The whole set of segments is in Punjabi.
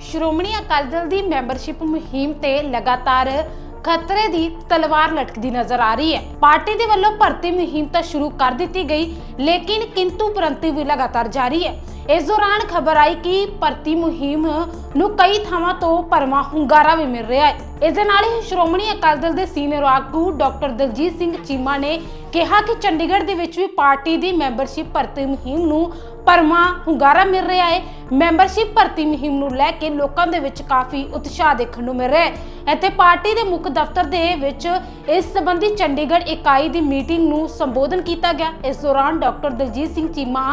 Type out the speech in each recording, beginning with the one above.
ਸ਼੍ਰੋਮਣੀ ਅਕਾਲੀ ਦਲ ਦੀ ਮੈਂਬਰਸ਼ਿਪ ਮੁਹਿੰਮ ਤੇ ਲਗਾਤਾਰ ਖਤਰੇ ਦੀ ਤਲਵਾਰ ਲਟਕਦੀ ਨਜ਼ਰ ਆ ਰਹੀ ਹੈ। ਪਾਰਟੀ ਦੇ ਵੱਲੋਂ ਭਰਤੀ ਮੁਹਿੰਮ ਤਾਂ ਸ਼ੁਰੂ ਕਰ ਦਿੱਤੀ ਗਈ, ਲੇਕਿਨ ਕਿੰਤੂ ਪਰੰਤੂ ਵੀ ਲਗਾਤਾਰ ਜਾਰੀ ਹੈ। ਇਸ ਦੌਰਾਨ ਖਬਰ ਆਈ ਕਿ ਭਰਤੀ ਮੁਹਿੰਮ ਨੂੰ ਕਈ ਥਾਵਾਂ ਤੋਂ ਪਰਮਾ ਹੁੰਗਾਰਾ ਵੀ ਮਿਲ ਰਿਹਾ ਹੈ। ਇਸ ਦੇ ਨਾਲ ਹੀ ਸ਼੍ਰੋਮਣੀ ਅਕਾਲੀ ਦਲ ਦੇ ਸੀਨੀਅਰ ਆਗੂ ਡਾਕਟਰ ਦਲਜੀਤ ਸਿੰਘ ਚੀਮਾ ਨੇ ਕਿਹਾ ਕਿ ਚੰਡੀਗੜ੍ਹ ਦੇ ਵਿੱਚ ਵੀ ਪਾਰਟੀ ਦੀ ਮੈਂਬਰਸ਼ਿਪ ਭਰਤੀ ਮੁਹਿੰਮ ਨੂੰ ਪਰਮਾ ਹੁੰਗਾਰਾ ਮਿਲ ਰਿਹਾ ਹੈ। ਮੈਂਬਰਸ਼ਿਪ ਭਰਤੀ ਮੁਹਿੰਮ ਨੂੰ ਲੈ ਕੇ ਲੋਕਾਂ ਦੇ ਵਿੱਚ ਕਾਫੀ ਉਤਸ਼ਾਹ ਦੇਖਣ ਨੂੰ ਮਿਲ ਰਿਹਾ ਹੈ। ਇੱਥੇ ਪਾਰਟੀ ਦੇ ਮੁੱਖ ਦਫ਼ਤਰ ਦੇ ਵਿੱਚ ਇਸ ਸੰਬੰਧੀ ਚੰਡੀਗੜ੍ਹ ਇਕਾਈ ਦੀ ਮੀਟਿੰਗ ਨੂੰ ਸੰਬੋਧਨ ਕੀਤਾ ਗਿਆ। ਇਸ ਦੌਰਾਨ ਡਾਕਟਰ ਦਲਜੀਤ ਸਿੰਘ ਚੀਮਾ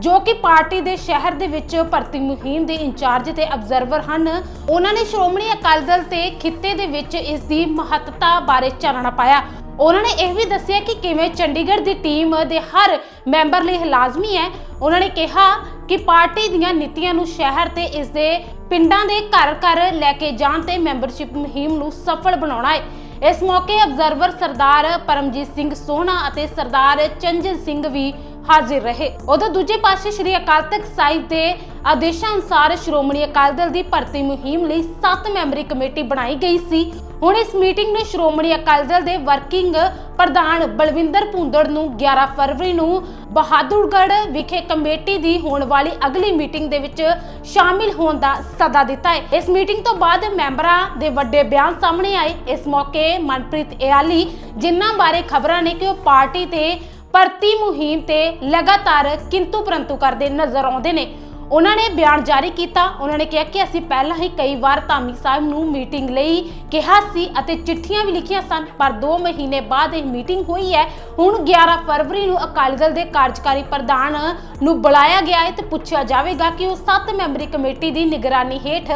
ਜੋ ਕਿ ਪਾਰਟੀ ਦੇ ਸ਼ਹਿਰ ਦੇ ਵਿੱਚ ਭਰਤੀ ਮੁਹਿੰਮ ਦੇ ਇੰਚਾਰਜ ਤੇ ਅਬਜ਼ਰਵਰ ਹਨ। ਉਹਨਾਂ ਨੇ ਸ਼੍ਰੋਮਣੀ ਅਕਾਲੀ ਦਲ ਤੇ ਖਿੱਤੇ ਦੇ ਵਿੱਚ ਇਸ ਦੀ ਮਹੱਤਤਾ ਬਾਰੇ ਚਾਨਣਾ ਪਾਇਆ। ਉਹਨਾਂ ਨੇ ਇਹ ਵੀ ਦੱਸਿਆ ਕਿ ਕਿਵੇਂ ਚੰਡੀਗੜ੍ਹ ਦੀ ਟੀਮ ਦੇ ਹਰ ਮੈਂਬਰ ਲਈ ਲਾਜ਼ਮੀ ਹੈ। ਉਹਨਾਂ ਨੇ ਕਿਹਾ ਕਿ ਪਾਰਟੀ ਦੀਆਂ ਨੀਤੀਆਂ ਨੂੰ ਸ਼ਹਿਰ ਤੇ ਇਸ ਦੇ ਪਿੰਡਾਂ ਦੇ ਘਰ ਘਰ ਲੈ ਕੇ ਜਾਣ ਤੇ ਮੈਂਬਰਸ਼ਿਪ ਮੁਹਿੰਮ ਨੂੰ ਸਫਲ ਬਣਾਉਣਾ ਹੈ। ਇਸ ਮੌਕੇ ਅਬਜ਼ਰਵਰ ਸਰਦਾਰ ਪਰਮਜੀਤ ਸਿੰਘ ਸੋਹਣਾ ਅਤੇ ਸਰਦਾਰ ਚੰਜਨ ਸਿੰਘ ਵੀ ਹਾਜ਼ਰ ਰਹੇ। ਉਦੋਂ ਦੂਜੇ ਪਾਸੇ ਸ਼੍ਰੀ ਅਕਾਲ ਤਖਤ ਸਾਹਿਬ ਦੇ ਆਦੇਸ਼ਾਂ ਅਨੁਸਾਰ ਸ਼੍ਰੋਮਣੀ ਅਕਾਲੀ ਦਲ ਦੀ ਭਰਤੀ ਮੁਹਿੰਮ ਲਈ 7 ਮੈਂਬਰੀ ਕਮੇਟੀ ਬਣਾਈ ਗਈ ਸੀ। ਹੁਣ ਇਸ ਮੀਟਿੰਗ ਨੂੰ ਸ਼੍ਰੋਮਣੀ ਅਕਾਲੀ ਦਲ ਦੇ ਵਰਕਿੰਗ ਪ੍ਰਧਾਨ ਬਲਵਿੰਦਰ ਭੁੰਦੜ ਨੂੰ 11 ਫਰਵਰੀ ਨੂੰ ਬਹਾਦੁਰਗੜ੍ਹ ਵਿਖੇ ਕਮੇਟੀ ਦੀ ਹੋਣ ਵਾਲੀ ਅਗਲੀ ਮੀਟਿੰਗ ਦੇ ਵਿੱਚ ਸ਼ਾਮਿਲ ਹੋਣ ਦਾ ਸੱਦਾ ਦਿੱਤਾ ਹੈ। ਇਸ ਮੀਟਿੰਗ ਤੋਂ ਬਾਅਦ ਮੈਂਬਰਾਂ ਦੇ ਵੱਡੇ ਬਿਆਨ ਸਾਹਮਣੇ ਆਏ। ਇਸ ਮੌਕੇ ਮਨਪ੍ਰੀਤ ਇਆਲੀ, ਜਿਨ੍ਹਾਂ ਬਾਰੇ ਖਬਰਾਂ ਨੇ ਕਿ ਉਹ ਪਾਰਟੀ ਤੇ ਭਰਤੀ ਮੁਹਿੰਮ ਤੇ ਲਗਾਤਾਰ ਕਿੰਤੂ ਪਰੰਤੂ ਕਰਦੇ ਨਜ਼ਰ ਆਉਂਦੇ ਨੇ। ਉਹਨਾਂ ਨੇ ਬਿਆਨ ਜਾਰੀ ਕੀਤਾ। ਉਹਨਾਂ ਨੇ ਕਿਹਾ ਕਿ ਅਸੀਂ ਪਹਿਲਾਂ ਹੀ ਕਈ ਵਾਰ ਧਾਮੀ ਸਾਹਿਬ ਨੂੰ ਮੀਟਿੰਗ ਲਈ ਕਿਹਾ ਸੀ ਅਤੇ ਚਿੱਠੀਆਂ ਵੀ ਲਿਖੀਆਂ ਸਨ, ਪਰ 2 ਮਹੀਨੇ ਬਾਅਦ ਇਹ ਮੀਟਿੰਗ ਹੋਈ ਹੈ। ਹੁਣ 11 ਫਰਵਰੀ ਨੂੰ ਅਕਾਲੀ ਦਲ ਦੇ ਕਾਰਜਕਾਰੀ ਪ੍ਰਧਾਨ ਨੂੰ ਬੁਲਾਇਆ ਗਿਆ ਹੈ ਤੇ ਪੁੱਛਿਆ ਜਾਵੇਗਾ ਕਿ ਉਹ 7 ਮੈਂਬਰੀ ਕਮੇਟੀ ਦੀ ਨਿਗਰਾਨੀ ਹੇਠ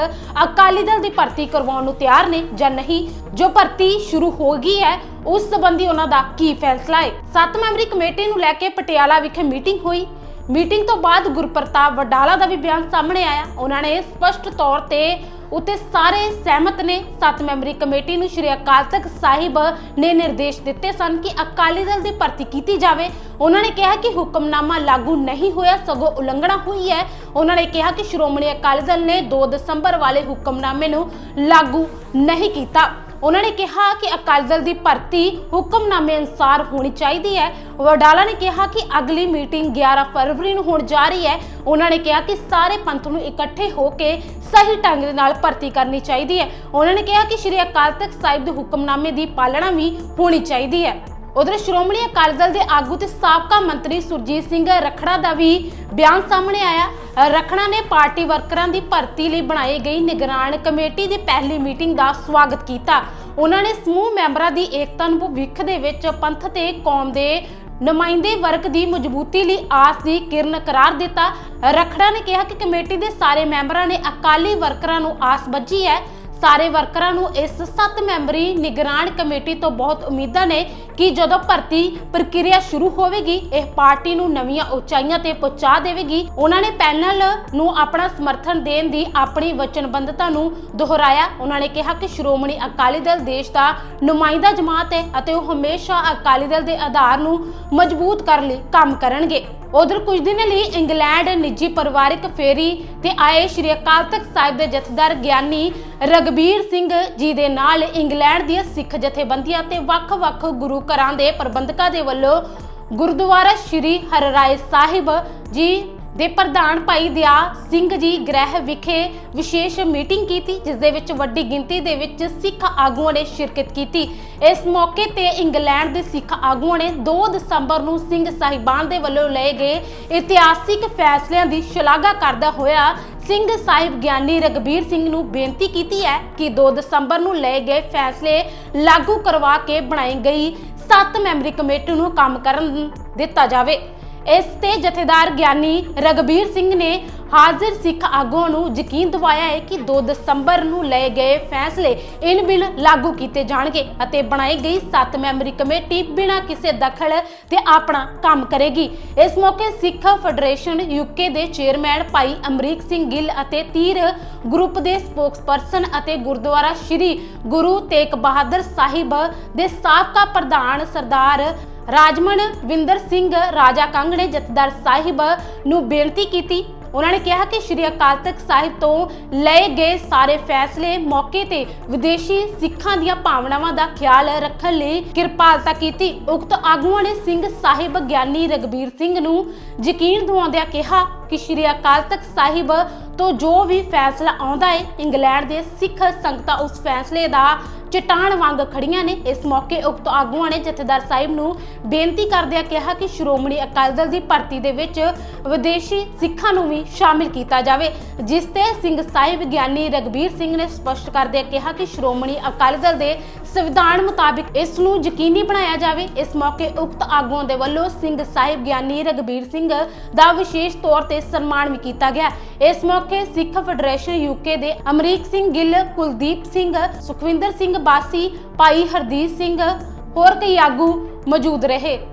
ਅਕਾਲੀ ਦਲ ਦੀ ਭਰਤੀ ਕਰਵਾਉਣ ਨੂੰ ਤਿਆਰ ਨੇ ਜਾਂ ਨਹੀਂ। ਜੋ ਭਰਤੀ ਸ਼ੁਰੂ ਹੋ ਗਈ ਹੈ ਉਸ ਸੰਬੰਧੀ ਉਹਨਾਂ ਦਾ ਕੀ ਫੈਸਲਾ ਹੈ? 7 ਮੈਂਬਰੀ ਕਮੇਟੀ ਨੂੰ ਲੈ ਕੇ ਪਟਿਆਲਾ ਵਿਖੇ ਮੀਟਿੰਗ ਹੋਈ। ਮੀਟਿੰਗ ਤੋਂ ਬਾਅਦ ਗੁਰਪ੍ਰਤਾਪ ਵਡਾਲਾ ਦਾ ਵੀ ਬਿਆਨ ਸਾਹਮਣੇ ਆਇਆ। ਉਹਨਾਂ ਨੇ ਸਪਸ਼ਟ ਤੌਰ ਤੇ ਉਤੇ ਸਾਰੇ ਸਹਿਮਤ ਨੇ। ਸੱਤ ਮੈਂਬਰੀ ਕਮੇਟੀ ਨੂੰ ਸ਼੍ਰੀ ਅਕਾਲ ਤਖਤ ਸਾਹਿਬ ਨੇ ਨਿਰਦੇਸ਼ ਦਿੱਤੇ ਸਨ ਕਿ ਅਕਾਲੀ ਦਲ ਦੀ ਭਰਤੀ ਕੀਤੀ ਜਾਵੇ। ਉਹਨਾਂ ਨੇ ਕਿਹਾ ਕਿ ਹੁਕਮਨਾਮਾ ਲਾਗੂ ਨਹੀਂ ਹੋਇਆ, ਸਗੋਂ ਉਲੰਘਣਾ ਹੋਈ ਹੈ। ਉਹਨਾਂ ਨੇ ਕਿਹਾ ਕਿ ਸ਼੍ਰੋਮਣੀ ਅਕਾਲੀ ਦਲ ਨੇ 2 ਦਸੰਬਰ ਵਾਲੇ ਹੁਕਮਨਾਮੇ ਨੂੰ ਲਾਗੂ ਨਹੀਂ ਕੀਤਾ। ਉਹਨਾਂ ਨੇ ਕਿਹਾ ਕਿ ਅਕਾਲੀ ਦਲ ਦੀ ਭਰਤੀ ਹੁਕਮਨਾਮੇ ਅਨੁਸਾਰ ਹੋਣੀ ਚਾਹੀਦੀ ਹੈ। ਵਡਾਲਾ ਨੇ ਕਿਹਾ ਕਿ ਅਗਲੀ ਮੀਟਿੰਗ 11 ਫਰਵਰੀ ਨੂੰ ਹੋਣ ਜਾ ਰਹੀ ਹੈ। ਉਹਨਾਂ ਨੇ ਕਿਹਾ ਕਿ ਸਾਰੇ ਪੰਥ ਨੂੰ ਇਕੱਠੇ ਹੋ ਕੇ ਸਹੀ ਢੰਗ ਦੇ ਨਾਲ ਭਰਤੀ ਕਰਨੀ ਚਾਹੀਦੀ ਹੈ। ਉਹਨਾਂ ਨੇ ਕਿਹਾ ਕਿ ਸ਼੍ਰੀ ਅਕਾਲ ਤਖਤ ਸਾਹਿਬ ਦੇ ਹੁਕਮਨਾਮੇ ਦੀ ਪਾਲਣਾ ਵੀ ਹੋਣੀ ਚਾਹੀਦੀ ਹੈ। ਉਧਰ ਸ਼੍ਰੋਮਣੀ ਅਕਾਲੀ ਦਲ ਦੇ ਆਗੂ ਤੇ ਸਾਬਕਾ ਮੰਤਰੀ ਸੁਰਜੀਤ ਸਿੰਘ ਰਖੜਾ ਦਾ ਵੀ ਬਿਆਨ ਸਾਹਮਣੇ ਆਇਆ। ਰਖੜਾ ਨੇ ਪਾਰਟੀ ਵਰਕਰਾਂ ਦੀ ਭਰਤੀ ਲਈ ਬਣਾਈ ਗਈ ਨਿਗਰਾਨ ਕਮੇਟੀ ਦੀ ਪਹਿਲੀ ਮੀਟਿੰਗ ਦਾ ਸਵਾਗਤ ਕੀਤਾ। ਉਹਨਾਂ ਨੇ ਸਮੂਹ ਮੈਂਬਰਾਂ ਦੀ ਏਕਤਾ ਨੂੰ ਭਵਿੱਖ ਦੇ ਵਿੱਚ ਪੰਥ ਤੇ ਕੌਮ ਦੇ ਨੁਮਾਇੰਦੇ ਵਰਗ ਦੀ ਮਜ਼ਬੂਤੀ ਲਈ ਆਸ ਦੀ ਕਿਰਨ ਕਰਾਰ ਦਿੱਤਾ। ਰਖੜਾ ਨੇ ਕਿਹਾ ਕਿ ਕਮੇਟੀ ਦੇ ਸਾਰੇ ਮੈਂਬਰਾਂ ਨੇ ਅਕਾਲੀ ਵਰਕਰਾਂ ਨੂੰ ਆਸ ਬੱਝੀ ਹੈ। ਸਾਰੇ ਵਰਕਰਾਂ ਨੂੰ ਇਸ 7 ਮੈਂਬਰੀ ਨਿਗਰਾਨ ਕਮੇਟੀ ਤੋਂ ਬਹੁਤ ਉਮੀਦਾਂ ਨੇ ਕਿ ਜਦੋਂ ਭਰਤੀ ਪ੍ਰਕਿਰਿਆ ਸ਼ੁਰੂ ਹੋਵੇਗੀ, ਇਹ ਪਾਰਟੀ ਨੂੰ ਨਵੀਆਂ ਉਚਾਈਆਂ ਤੇ ਪਹੁੰਚਾ ਦੇਵੇਗੀ। ਉਹਨਾਂ ਨੇ ਪੈਨਲ ਨੂੰ ਆਪਣਾ ਸਮਰਥਨ ਦੇਣ ਦੀ ਆਪਣੀ ਵਚਨਬੱਧਤਾ ਨੂੰ ਦੁਹਰਾਇਆ। ਉਹਨਾਂ ਨੇ ਕਿਹਾ ਕਿ ਸ਼੍ਰੋਮਣੀ ਅਕਾਲੀ ਦਲ ਦੇਸ਼ ਦਾ ਨੁਮਾਇੰਦਾ ਜਮਾਤ ਹੈ ਅਤੇ ਉਹ ਹਮੇਸ਼ਾ ਅਕਾਲੀ ਦਲ ਦੇ ਆਧਾਰ ਨੂੰ ਮਜ਼ਬੂਤ ਕਰਨ ਲਈ ਕੰਮ ਕਰਨਗੇ। ਉਧਰ ਕੁਝ ਦਿਨ ਲਈ ਇੰਗਲੈਂਡ ਨਿੱਜੀ ਪਰਿਵਾਰਿਕ ਫੇਰੀ ਤੇ ਆਏ ਸ਼੍ਰੀ ਅਕਾਲ ਤਖਤ ਸਾਹਿਬ ਦੇ ਜਥੇਦਾਰ ਗਿਆਨੀ ਰਗਬੀਰ ਸਿੰਘ ਜੀ ਦੇ ਨਾਲ ਇੰਗਲੈਂਡ ਦੀਆਂ ਸਿੱਖ ਜਥੇਬੰਦੀਆਂ ਤੇ ਵੱਖ-ਵੱਖ ਗੁਰੂ ਘਰਾਂ ਦੇ ਪ੍ਰਬੰਧਕਾਂ ਦੇ ਵੱਲੋਂ ਗੁਰਦੁਆਰਾ ਸ਼੍ਰੀ ਹਰਰਾਏ ਸਾਹਿਬ ਜੀ ਦੇ ਪ੍ਰਧਾਨ ਭਾਈ ਦਿਆ ਸਿੰਘ ਜੀ ਗ੍ਰਹਿ ਵਿਖੇ ਵਿਸ਼ੇਸ਼ ਮੀਟਿੰਗ ਕੀਤੀ, ਜਿਸ ਦੇ ਵਿੱਚ ਵੱਡੀ ਗਿਣਤੀ ਦੇ ਵਿੱਚ ਸਿੱਖ ਆਗੂਆਂ ਨੇ ਸ਼ਿਰਕਤ ਕੀਤੀ। ਇਸ ਮੌਕੇ ਤੇ ਇੰਗਲੈਂਡ ਦੇ ਸਿੱਖ ਆਗੂਆਂ ਨੇ 2 ਦਸੰਬਰ ਨੂੰ ਸਿੰਘ ਸਾਹਿਬਾਨ ਦੇ ਵੱਲੋਂ ਲਏ ਗਏ ਇਤਿਹਾਸਿਕ ਫੈਸਲਿਆਂ ਦੀ ਸ਼ਲਾਘਾ ਕਰਦਾ ਹੋਇਆ ਸਿੰਘ ਸਾਹਿਬ ਗਿਆਨੀ ਰਗਬੀਰ ਸਿੰਘ ਨੂੰ ਬੇਨਤੀ ਕੀਤੀ ਹੈ ਕਿ 2 ਦਸੰਬਰ ਨੂੰ ਲਏ ਗਏ ਫੈਸਲੇ ਲਾਗੂ ਕਰਵਾ ਕੇ ਬਣਾਈ ਗਈ 7 ਮੈਂਬਰੀ ਕਮੇਟੀ ਨੂੰ ਕੰਮ ਕਰਨ ਦਿੱਤਾ ਜਾਵੇ। ਇਸ ਤੇ ਜਥੇਦਾਰ ਗਿਆਨੀ ਰਗਬੀਰ ਸਿੰਘ ਨੇ ਹਾਜ਼ਰ ਸਿੱਖ ਆਗੂਆਂ ਨੂੰ ਯਕੀਨ ਦਿਵਾਇਆ ਹੈ ਕਿ 2 ਦਸੰਬਰ ਨੂੰ ਲਏ ਗਏ ਫੈਸਲੇ ਇਨ ਬਿਲ ਲਾਗੂ ਕੀਤੇ ਜਾਣਗੇ ਅਤੇ ਬਣਾਈ ਗਈ 7 ਮੈਂਬਰੀ ਕਮੇਟੀ ਬਿਨਾਂ ਕਿਸੇ ਦਖਲ ਤੇ ਆਪਣਾ ਕੰਮ ਕਰੇਗੀ। ਇਸ ਮੌਕੇ ਸਿੱਖ ਫੈਡਰੇਸ਼ਨ ਯੂਕੇ ਦੇ ਚੇਅਰਮੈਨ ਭਾਈ ਅਮਰੀਕ ਸਿੰਘ ਗਿੱਲ ਅਤੇ ਤੀਰ ਗਰੁੱਪ ਦੇ ਸਪੋਕਸਪਰਸਨ ਅਤੇ ਗੁਰਦੁਆਰਾ ਸ਼੍ਰੀ ਗੁਰੂ ਤੇਗ ਬਹਾਦਰ ਸਾਹਿਬ ਦੇ ਸਾਬਕਾ ਪ੍ਰਧਾਨ ਸਰਦਾਰ ਰਾਜਮਨ ਵਿੰਦਰ ਸਿੰਘ ਰਾਜਾ ਕੰਗ ਨੇ ਜਥੇਦਾਰ ਸਾਹਿਬ ਨੂੰ ਬੇਨਤੀ ਕੀਤੀ। ਉਹਨਾਂ ਨੇ ਕਿਹਾ ਕਿ ਸ਼੍ਰੀ ਅਕਾਲ ਤਖਤ ਸਾਹਿਬ ਤੋਂ ਲਏ ਗਏ ਸਾਰੇ ਫੈਸਲੇ ਮੌਕੇ ਤੇ ਵਿਦੇਸ਼ੀ ਸਿੱਖਾਂ ਦੀਆਂ ਭਾਵਨਾਵਾਂ ਦਾ ਖਿਆਲ ਰੱਖਣ ਲਈ ਕਿਰਪਾਲਤਾ ਕੀਤੀ। ਉਕਤ ਆਗੂਆਂ ਨੇ ਸਿੰਘ ਸਾਹਿਬ ਗਿਆਨੀ ਰਗਬੀਰ ਸਿੰਘ ਨੂੰ ਯਕੀਨ ਦਿਵਾਉਂਦਿਆਂ ਕਿਹਾ ਕਿ ਸ਼੍ਰੀ ਅਕਾਲ ਤਖਤ ਸਾਹਿਬ ਤੋਂ ਜੋ ਵੀ ਫੈਸਲਾ ਆਉਂਦਾ ਹੈ ਇੰਗਲੈਂਡ ਦੇ ਸਿੱਖ ਸੰਗਤਾਂ ਉਸ ਫੈਸਲੇ ਦਾ ਚਟਾਨ ਵਾਂਗ ਖੜੀਆਂ ਨੇ। ਇਸ ਮੌਕੇ ਉਕਤ ਆਗੂਆਂ ਨੇ ਜਥੇਦਾਰ ਸਾਹਿਬ ਨੂੰ ਬੇਨਤੀ ਕਰਦਿਆਂ ਕਿਹਾ ਕਿ ਸ਼੍ਰੋਮਣੀ ਅਕਾਲੀ ਦਲ ਦੀ ਭਰਤੀ ਦੇ ਵਿੱਚ ਵਿਦੇਸ਼ੀ ਸਿੱਖਾਂ ਨੂੰ ਵੀ ਸ਼ਾਮਿਲ ਕੀਤਾ ਜਾਵੇ, ਜਿਸ ਤੇ ਸਿੰਘ ਸਾਹਿਬ ਗਿਆਨੀ ਰਗਬੀਰ ਸਿੰਘ ਨੇ ਸਪਸ਼ਟ ਕਰਦਿਆਂ ਕਿਹਾ ਕਿ ਸ਼੍ਰੋਮਣੀ ਅਕਾਲੀ ਦਲ ਦੇ ਸੰਵਿਧਾਨ ਮੁਤਾਬਿਕ ਇਸ ਨੂੰ ਯਕੀਨੀ ਬਣਾਇਆ ਜਾਵੇ। ਇਸ ਮੌਕੇ ਉਕਤ ਆਗੂਆਂ ਦੇ ਵੱਲੋਂ ਸਿੰਘ ਸਾਹਿਬ ਗਿਆਨੀ ਰਗਬੀਰ ਸਿੰਘ ਦਾ ਵਿਸ਼ੇਸ਼ ਤੌਰ ਤੇ ਸਨਮਾਨ ਵੀ ਕੀਤਾ ਗਿਆ। ਇਸ ਮੌਕੇ ਸਿੱਖ ਫੈਡਰੇਸ਼ਨ ਯੂਕੇ ਦੇ ਅਮਰੀਕ ਸਿੰਘ ਗਿੱਲ, ਕੁਲਦੀਪ ਸਿੰਘ, ਸੁਖਵਿੰਦਰ ਸਿੰਘ ਬਾਸੀ, ਭਾਈ ਹਰਦੀਪ ਸਿੰਘ ਹੋਰ ਕਈ ਆਗੂ ਮੌਜੂਦ ਰਹੇ।